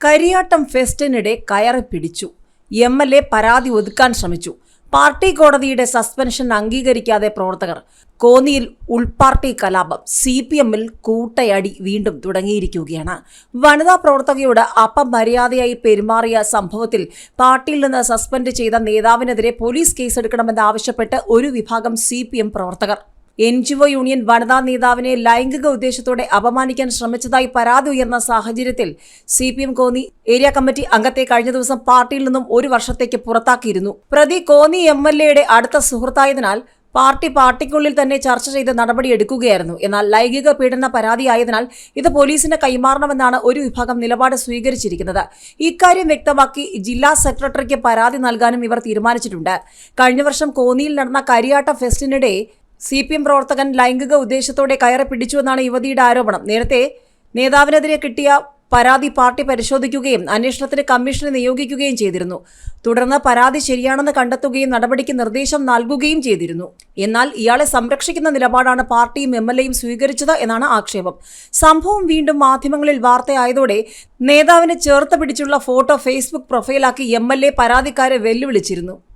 കരിയാട്ടം ഫെസ്റ്റിനിടെ കയറി പിടിച്ചു. M L A പരാതി ഒതുക്കാൻ ശ്രമിച്ചു. പാർട്ടി കോടതിയുടെ സസ്പെൻഷൻ അംഗീകരിക്കാതെ പ്രവർത്തകർ കോന്നിയിൽ ഉൾപാർട്ടി കലാപം സി പി എമ്മിൽ കൂട്ടയടി വീണ്ടും തുടങ്ങിയിരിക്കുകയാണ്. വനിതാ പ്രവർത്തകയോട് അപമര്യാദയായി പെരുമാറിയ സംഭവത്തിൽ പാർട്ടിയിൽ നിന്ന് സസ്പെൻഡ് ചെയ്ത നേതാവിനെതിരെ പോലീസ് കേസെടുക്കണമെന്നാവശ്യപ്പെട്ട് ഒരു വിഭാഗം സി പ്രവർത്തകർ എൻ ജി ഒ യൂണിയൻ വനിതാ നേതാവിനെ ലൈംഗിക ഉദ്ദേശത്തോടെ അപമാനിക്കാൻ ശ്രമിച്ചതായി പരാതി ഉയർന്ന സാഹചര്യത്തിൽ C P M Konni area committee അംഗത്തെ കഴിഞ്ഞ ദിവസം പാർട്ടിയിൽ നിന്നും ഒരു വർഷത്തേക്ക് പുറത്താക്കിയിരുന്നു. പ്രതി കോന്നി എം എൽ എയുടെ അടുത്ത സുഹൃത്തായതിനാൽ പാർട്ടി പാർട്ടിക്കുള്ളിൽ തന്നെ ചർച്ച ചെയ്ത് നടപടിയെടുക്കുകയായിരുന്നു എന്നാൽ ലൈംഗിക പീഡന പരാതിയായതിനാൽ ഇത് പോലീസിന് കൈമാറണമെന്നാണ് ഒരു വിഭാഗം നിലപാട് സ്വീകരിച്ചിരിക്കുന്നത്. ഇക്കാര്യം വ്യക്തമാക്കി ജില്ലാ സെക്രട്ടറിക്ക് പരാതി നൽകാനും ഇവർ തീരുമാനിച്ചിട്ടുണ്ട്. കഴിഞ്ഞ വർഷം കോന്നിയിൽ നടന്ന കരിയാട്ട ഫെസ്റ്റിനിടെ സി പി എം പ്രവർത്തകൻ ലൈംഗിക ഉദ്ദേശത്തോടെ കയറി പിടിച്ചുവെന്നാണ് യുവതിയുടെ ആരോപണം. നേരത്തെ നേതാവിനെതിരെ കിട്ടിയ പരാതി പാർട്ടി പരിശോധിക്കുകയും അന്വേഷണത്തിന് കമ്മീഷനെ നിയോഗിക്കുകയും ചെയ്തിരുന്നു. തുടർന്ന് പരാതി ശരിയാണെന്ന് കണ്ടെത്തുകയും നടപടിക്ക് നിർദ്ദേശം നൽകുകയും ചെയ്തിരുന്നു. എന്നാൽ ഇയാളെ സംരക്ഷിക്കുന്ന നിലപാടാണ് പാർട്ടിയും എം എൽ എയും സ്വീകരിച്ചത് എന്നാണ് ആക്ഷേപം. സംഭവം വീണ്ടും മാധ്യമങ്ങളിൽ വാർത്തയായതോടെ നേതാവിനെ ചേർത്ത് പിടിച്ചുള്ള ഫോട്ടോ ഫേസ്ബുക്ക് പ്രൊഫൈലാക്കി എം എൽ എ പരാതിക്കാരെ വെല്ലുവിളിച്ചിരുന്നു.